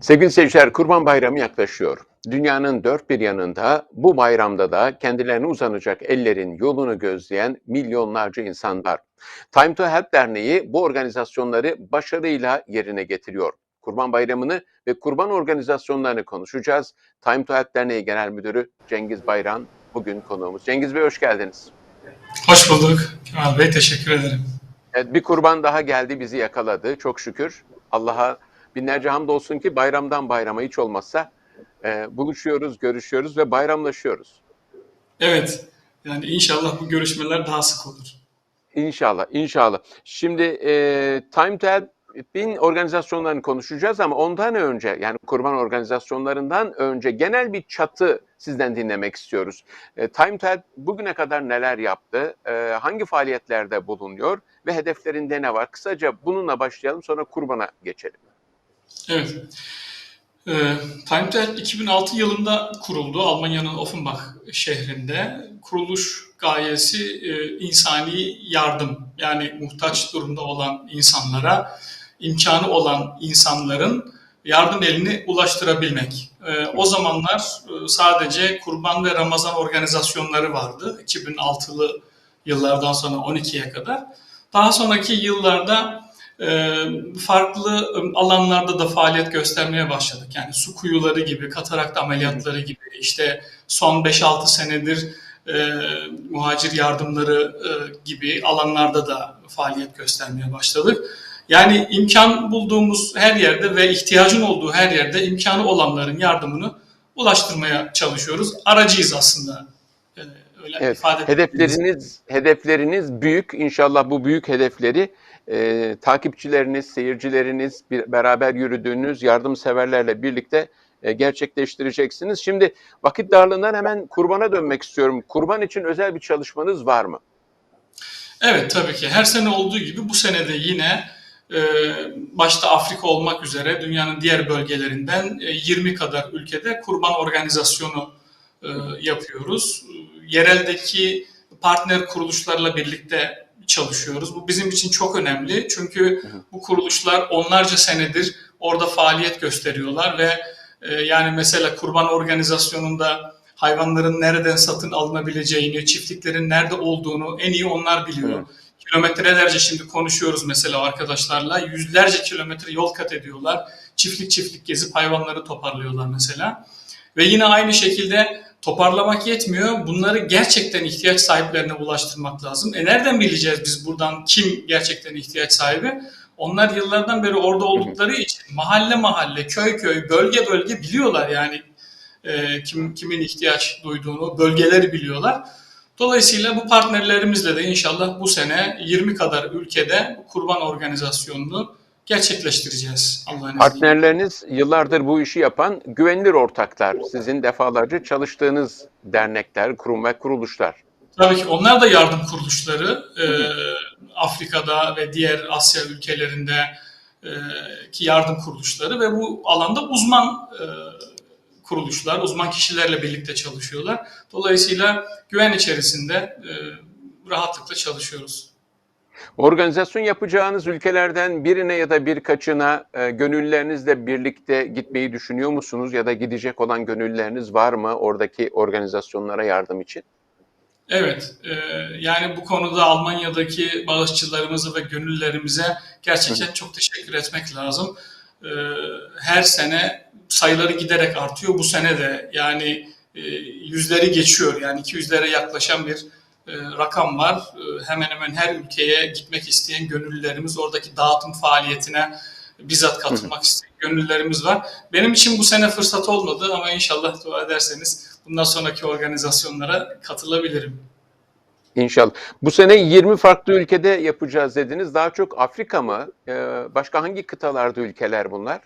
Sevgili seyirciler, Kurban Bayramı yaklaşıyor. Dünyanın dört bir yanında bu bayramda da kendilerine uzanacak ellerin yolunu gözleyen milyonlarca insan var. Time to Help Derneği bu organizasyonları başarıyla yerine getiriyor. Kurban Bayramı'nı ve kurban organizasyonlarını konuşacağız. Time to Help Derneği Genel Müdürü Cengiz Bayran bugün konuğumuz. Cengiz Bey hoş geldiniz. Hoş bulduk Kemal Bey, teşekkür ederim. Evet, bir kurban daha geldi bizi yakaladı çok şükür. Allah'a binlerce hamdolsun ki bayramdan bayrama hiç olmazsa e, buluşuyoruz, görüşüyoruz ve bayramlaşıyoruz. Evet, yani inşallah bu görüşmeler daha sık olur. İnşallah, inşallah. Şimdi e, Time to Help'in organizasyonlarını konuşacağız ama ondan önce yani kurban organizasyonlarından önce genel bir çatı sizden dinlemek istiyoruz. E, Time Help bugüne kadar neler yaptı, e, hangi faaliyetlerde bulunuyor ve hedeflerinde ne var? Kısaca bununla başlayalım sonra kurbana geçelim. Evet. Ee, Time to Help 2006 yılında kuruldu Almanya'nın Offenbach şehrinde. Kuruluş gayesi e, insani yardım. Yani muhtaç durumda olan insanlara, imkanı olan insanların yardım elini ulaştırabilmek. Ee, o zamanlar e, sadece Kurban ve Ramazan organizasyonları vardı. 2006'lı yıllardan sonra 12'ye kadar. Daha sonraki yıllarda e, farklı alanlarda da faaliyet göstermeye başladık. Yani su kuyuları gibi, katarakt ameliyatları gibi, işte son 5-6 senedir e, muhacir yardımları e, gibi alanlarda da faaliyet göstermeye başladık. Yani imkan bulduğumuz her yerde ve ihtiyacın olduğu her yerde imkanı olanların yardımını ulaştırmaya çalışıyoruz. Aracıyız aslında. E, öyle Evet, ifade hedefleriniz hedefleriniz büyük. İnşallah bu büyük hedefleri e, takipçileriniz, seyircileriniz, bir, beraber yürüdüğünüz yardımseverlerle birlikte e, gerçekleştireceksiniz. Şimdi vakit darlığından hemen kurbana dönmek istiyorum. Kurban için özel bir çalışmanız var mı? Evet tabii ki. Her sene olduğu gibi bu sene de yine e, başta Afrika olmak üzere dünyanın diğer bölgelerinden e, 20 kadar ülkede kurban organizasyonu e, yapıyoruz. Yereldeki partner kuruluşlarla birlikte çalışıyoruz. Bu bizim için çok önemli. Çünkü bu kuruluşlar onlarca senedir orada faaliyet gösteriyorlar ve e, yani mesela kurban organizasyonunda hayvanların nereden satın alınabileceğini, çiftliklerin nerede olduğunu en iyi onlar biliyor. Evet. Kilometrelerce şimdi konuşuyoruz mesela arkadaşlarla. Yüzlerce kilometre yol kat ediyorlar. Çiftlik çiftlik gezip hayvanları toparlıyorlar mesela. Ve yine aynı şekilde toparlamak yetmiyor. Bunları gerçekten ihtiyaç sahiplerine ulaştırmak lazım. E nereden bileceğiz biz buradan kim gerçekten ihtiyaç sahibi? Onlar yıllardan beri orada oldukları için mahalle mahalle, köy köy, bölge bölge biliyorlar yani e, kim kimin ihtiyaç duyduğunu, bölgeleri biliyorlar. Dolayısıyla bu partnerlerimizle de inşallah bu sene 20 kadar ülkede kurban organizasyonunu gerçekleştireceğiz Allah'ın izniyle. Partnerleriniz yıllardır bu işi yapan güvenilir ortaklar. Sizin defalarca çalıştığınız dernekler, kurum ve kuruluşlar. Tabii ki onlar da yardım kuruluşları. E, Afrika'da ve diğer Asya ülkelerinde e, ki yardım kuruluşları ve bu alanda uzman e, kuruluşlar, uzman kişilerle birlikte çalışıyorlar. Dolayısıyla güven içerisinde e, rahatlıkla çalışıyoruz. Organizasyon yapacağınız ülkelerden birine ya da birkaçına e, gönüllülerinizle birlikte gitmeyi düşünüyor musunuz? Ya da gidecek olan gönüllüleriniz var mı oradaki organizasyonlara yardım için? Evet, e, yani bu konuda Almanya'daki bağışçılarımıza ve gönüllerimize gerçekten çok teşekkür etmek lazım. E, her sene sayıları giderek artıyor. Bu sene de yani e, yüzleri geçiyor. Yani 200'lere yaklaşan bir rakam var. E, hemen hemen her ülkeye gitmek isteyen gönüllülerimiz, oradaki dağıtım faaliyetine bizzat katılmak isteyen gönüllülerimiz var. Benim için bu sene fırsat olmadı ama inşallah dua ederseniz bundan sonraki organizasyonlara katılabilirim. İnşallah. Bu sene 20 farklı ülkede yapacağız dediniz. Daha çok Afrika mı? E, Başka hangi kıtalarda ülkeler bunlar?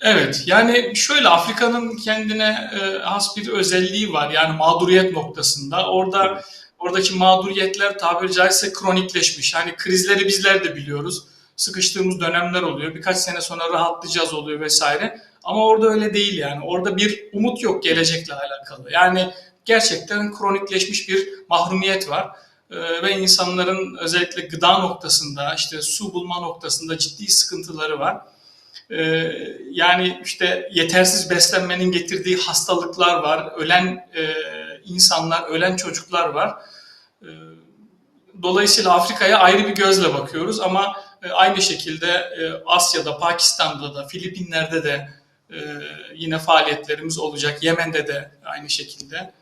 Evet, yani şöyle Afrika'nın kendine e, has bir özelliği var. Yani mağduriyet noktasında. Orada oradaki mağduriyetler tabiri caizse kronikleşmiş. Yani krizleri bizler de biliyoruz. Sıkıştığımız dönemler oluyor. Birkaç sene sonra rahatlayacağız oluyor vesaire. Ama orada öyle değil yani. Orada bir umut yok gelecekle alakalı. Yani gerçekten kronikleşmiş bir mahrumiyet var. E, ve insanların özellikle gıda noktasında, işte su bulma noktasında ciddi sıkıntıları var. E, yani işte yetersiz beslenmenin getirdiği hastalıklar var, ölen e, insanlar, ölen çocuklar var. E, dolayısıyla Afrika'ya ayrı bir gözle bakıyoruz ama e, aynı şekilde e, Asya'da, Pakistan'da da, Filipinler'de de e, yine faaliyetlerimiz olacak. Yemen'de de aynı şekilde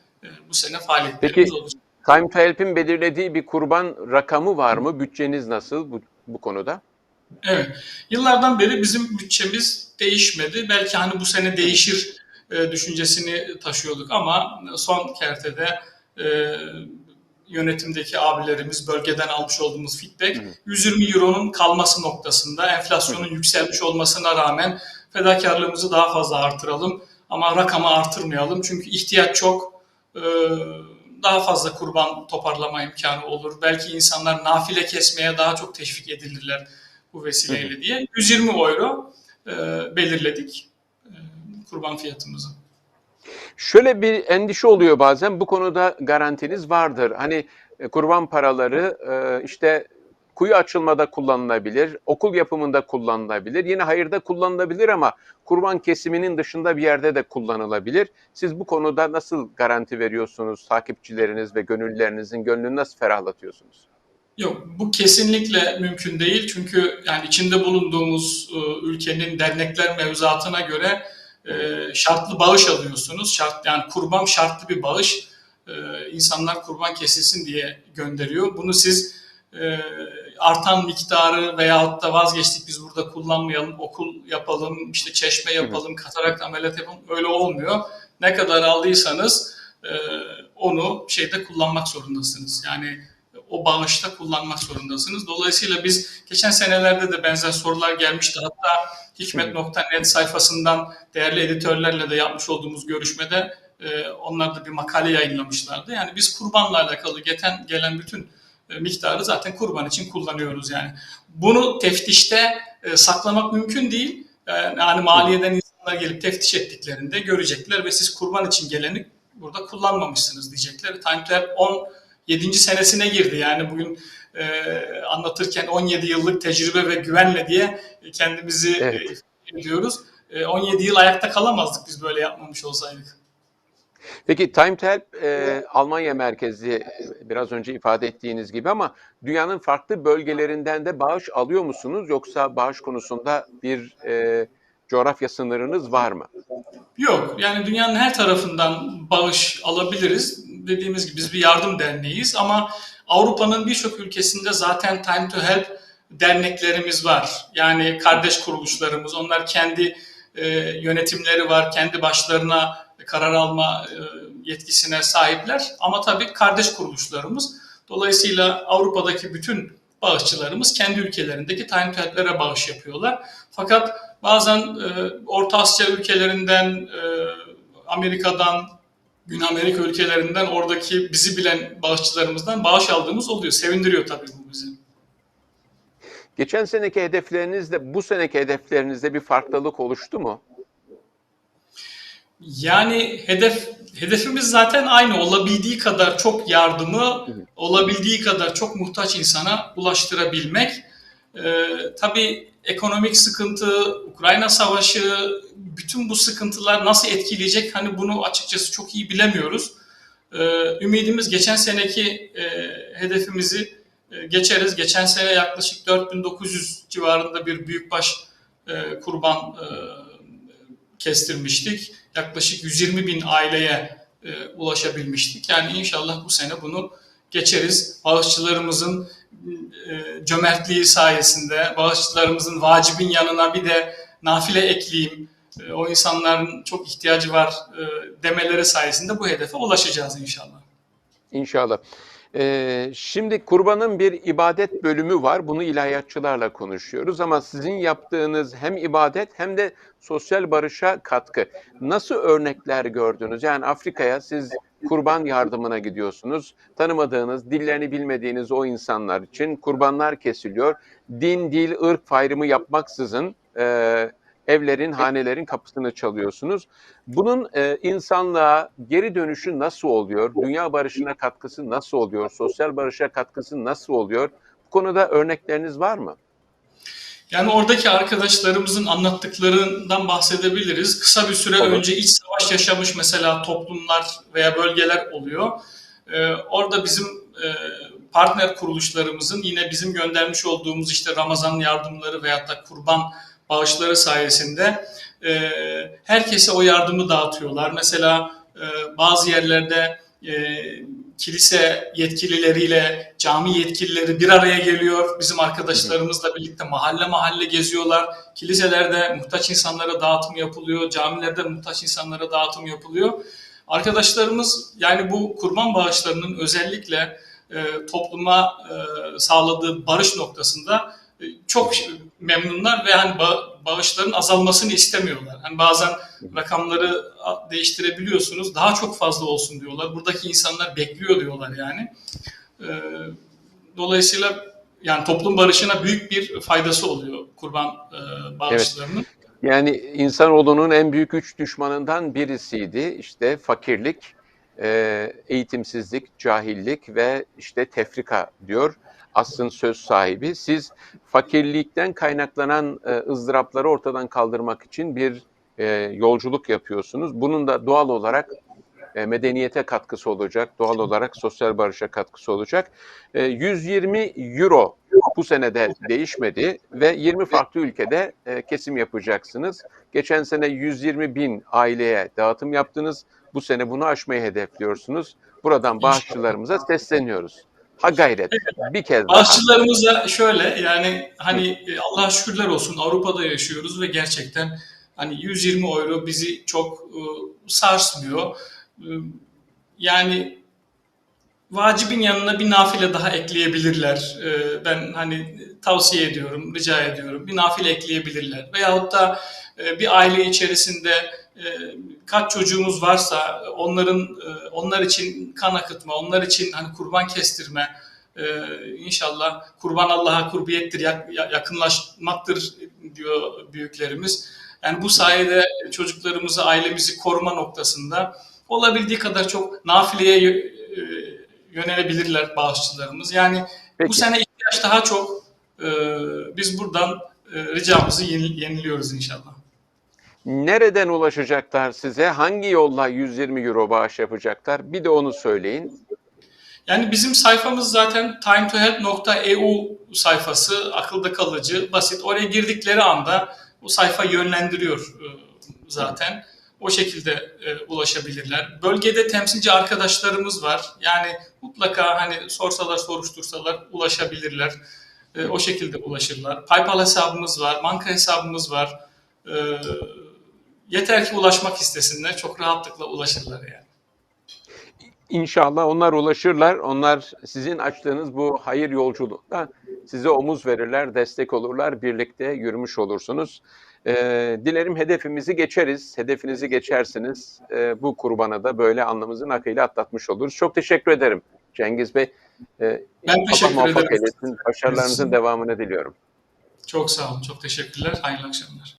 bu sene faaliyetlerimiz Peki, olacak. Time to Help'in belirlediği bir kurban rakamı var mı? Bütçeniz nasıl bu, bu konuda? Evet. Yıllardan beri bizim bütçemiz değişmedi. Belki hani bu sene değişir e, düşüncesini taşıyorduk ama son kertede e, yönetimdeki abilerimiz bölgeden almış olduğumuz feedback Hı hı. 120 euronun kalması noktasında enflasyonun yükselmiş olmasına rağmen fedakarlığımızı daha fazla artıralım ama rakamı artırmayalım. Çünkü ihtiyaç çok e, daha fazla kurban toparlama imkanı olur. Belki insanlar nafile kesmeye daha çok teşvik edilirler bu vesileyle diye 120 euro e, belirledik kurban fiyatımızı. Şöyle bir endişe oluyor bazen. Bu konuda garantiniz vardır. Hani e, kurban paraları e, işte kuyu açılmada kullanılabilir, okul yapımında kullanılabilir, yine hayırda kullanılabilir ama kurban kesiminin dışında bir yerde de kullanılabilir. Siz bu konuda nasıl garanti veriyorsunuz? Takipçileriniz ve gönüllülerinizin gönlünü nasıl ferahlatıyorsunuz? Yok, bu kesinlikle mümkün değil. Çünkü yani içinde bulunduğumuz e, ülkenin dernekler mevzuatına göre e, şartlı bağış alıyorsunuz. Şart yani kurban şartlı bir bağış. E, insanlar kurban kesilsin diye gönderiyor. Bunu siz e, artan miktarı veyahut da vazgeçtik biz burada kullanmayalım, okul yapalım, işte çeşme yapalım, katarak ameliyat yapalım öyle olmuyor. Ne kadar aldıysanız e, onu şeyde kullanmak zorundasınız. Yani o bağışta kullanmak zorundasınız. Dolayısıyla biz geçen senelerde de benzer sorular gelmişti. Hatta hikmet.net sayfasından değerli editörlerle de yapmış olduğumuz görüşmede e, onlar da bir makale yayınlamışlardı. Yani biz kurbanla alakalı geçen gelen bütün e, miktarı zaten kurban için kullanıyoruz yani. Bunu teftişte e, saklamak mümkün değil. E, yani maliyeden insanlar gelip teftiş ettiklerinde görecekler ve siz kurban için geleni burada kullanmamışsınız diyecekler. Time to Help 17. senesine girdi. Yani bugün e, anlatırken 17 yıllık tecrübe ve güvenle diye kendimizi Evet. e, ifade ediyoruz. E, 17 yıl ayakta kalamazdık biz böyle yapmamış olsaydık. Peki Time to Help e, Almanya merkezli biraz önce ifade ettiğiniz gibi ama dünyanın farklı bölgelerinden de bağış alıyor musunuz? Yoksa bağış konusunda bir e, coğrafya sınırınız var mı? Yok yani dünyanın her tarafından bağış alabiliriz. Dediğimiz gibi biz bir yardım derneğiyiz ama Avrupa'nın birçok ülkesinde zaten Time to Help derneklerimiz var. Yani kardeş kuruluşlarımız, onlar kendi e, yönetimleri var, kendi başlarına karar alma e, yetkisine sahipler. Ama tabii kardeş kuruluşlarımız. Dolayısıyla Avrupa'daki bütün bağışçılarımız kendi ülkelerindeki Time to Help'lere bağış yapıyorlar. Fakat bazen e, Orta Asya ülkelerinden, e, Amerika'dan, Güney Amerika ülkelerinden oradaki bizi bilen bağışçılarımızdan bağış aldığımız oluyor. Sevindiriyor tabii bu bizi. Geçen seneki hedeflerinizle bu seneki hedeflerinizde bir farklılık oluştu mu? Yani hedef hedefimiz zaten aynı. Olabildiği kadar çok yardımı, olabildiği kadar çok muhtaç insana ulaştırabilmek. Ee, tabii ekonomik sıkıntı, Ukrayna savaşı, bütün bu sıkıntılar nasıl etkileyecek? Hani bunu açıkçası çok iyi bilemiyoruz. Ee, ümidimiz geçen seneki e, hedefimizi e, geçeriz. Geçen sene yaklaşık 4900 civarında bir büyükbaş e, kurban kestirmiştik. Yaklaşık 120 bin aileye ulaşabilmiştik. Yani inşallah bu sene bunu geçeriz. Bağışçılarımızın cömertliği sayesinde, bağışçılarımızın vacibin yanına bir de nafile ekleyeyim, o insanların çok ihtiyacı var e, demeleri sayesinde bu hedefe ulaşacağız inşallah. İnşallah. Ee, şimdi kurbanın bir ibadet bölümü var. Bunu ilahiyatçılarla konuşuyoruz ama sizin yaptığınız hem ibadet hem de sosyal barışa katkı. Nasıl örnekler gördünüz? Yani Afrika'ya siz kurban yardımına gidiyorsunuz. Tanımadığınız, dillerini bilmediğiniz o insanlar için kurbanlar kesiliyor. Din, dil, ırk ayrımı yapmaksızın e, evlerin, hanelerin kapısını çalıyorsunuz. Bunun e, insanlığa geri dönüşü nasıl oluyor? Dünya barışına katkısı nasıl oluyor? Sosyal barışa katkısı nasıl oluyor? Bu konuda örnekleriniz var mı? Yani oradaki arkadaşlarımızın anlattıklarından bahsedebiliriz. Kısa bir süre Olur. önce iç savaş yaşamış mesela toplumlar veya bölgeler oluyor. Ee, orada bizim e, partner kuruluşlarımızın yine bizim göndermiş olduğumuz işte Ramazan yardımları veyahut da kurban bağışları sayesinde e, herkese o yardımı dağıtıyorlar. Mesela e, bazı yerlerde e, kilise yetkilileriyle cami yetkilileri bir araya geliyor. Bizim arkadaşlarımızla birlikte mahalle mahalle geziyorlar. Kiliselerde muhtaç insanlara dağıtım yapılıyor. Camilerde muhtaç insanlara dağıtım yapılıyor. Arkadaşlarımız yani bu kurban bağışlarının özellikle e, topluma e, sağladığı barış noktasında e, çok memnunlar ve hani ba- bağışların azalmasını istemiyorlar. Hani bazen rakamları değiştirebiliyorsunuz. Daha çok fazla olsun diyorlar. Buradaki insanlar bekliyor diyorlar yani. E, dolayısıyla yani toplum barışına büyük bir faydası oluyor kurban e, bağışlarının. Yani insanoğlunun en büyük üç düşmanından birisiydi. İşte fakirlik, e, eğitimsizlik, cahillik ve işte tefrika diyor aslın söz sahibi. Siz fakirlikten kaynaklanan e, ızdırapları ortadan kaldırmak için bir e, yolculuk yapıyorsunuz. Bunun da doğal olarak e, medeniyete katkısı olacak, doğal olarak sosyal barışa katkısı olacak. E, 120 euro bu senede değişmedi ve 20 farklı ülkede e, kesim yapacaksınız. Geçen sene 120 bin aileye dağıtım yaptınız. Bu sene bunu aşmayı hedefliyorsunuz. Buradan bağışçılarımıza sesleniyoruz. Ha gayret. Bir kez daha. Bağışçılarımıza şöyle yani hani e, Allah'a şükürler olsun Avrupa'da yaşıyoruz ve gerçekten hani 120 euro bizi çok e, sarsmıyor. E, Yani vacibin yanına bir nafile daha ekleyebilirler. E, Ben hani tavsiye ediyorum, rica ediyorum. Bir nafile ekleyebilirler. Veyahut da e, bir aile içerisinde e, kaç çocuğumuz varsa onların e, onlar için kan akıtma, onlar için hani kurban kestirme, ee, inşallah kurban Allah'a kurbiyettir, yak- ya- yakınlaşmaktır diyor büyüklerimiz. Yani bu sayede çocuklarımızı, ailemizi koruma noktasında olabildiği kadar çok nafileye yönelebilirler bağışçılarımız. Yani bu Peki. sene ihtiyaç daha çok. Ee, Biz buradan e, ricamızı yeni- yeniliyoruz inşallah. Nereden ulaşacaklar size? Hangi yolla 120 euro bağış yapacaklar? Bir de onu söyleyin. Yani bizim sayfamız zaten timetohelp.eu sayfası akılda kalıcı, basit. Oraya girdikleri anda o sayfa yönlendiriyor e, zaten. O şekilde e, ulaşabilirler. Bölgede temsilci arkadaşlarımız var. Yani mutlaka hani sorsalar, soruştursalar ulaşabilirler. E, O şekilde ulaşırlar. PayPal hesabımız var, banka hesabımız var. E, Yeter ki ulaşmak istesinler. Çok rahatlıkla ulaşırlar yani. İnşallah onlar ulaşırlar. Onlar sizin açtığınız bu hayır yolculuğunda size omuz verirler, destek olurlar, birlikte yürümüş olursunuz. Ee, dilerim hedefimizi geçeriz. Hedefinizi geçersiniz. Ee, bu kurbanı da böyle alnımızın akıyla atlatmış oluruz. Çok teşekkür ederim Cengiz Bey. Ee, Ben teşekkür ederim. eylesin. Başarılarınızın devamını diliyorum. Çok sağ olun. Çok teşekkürler. Hayırlı akşamlar.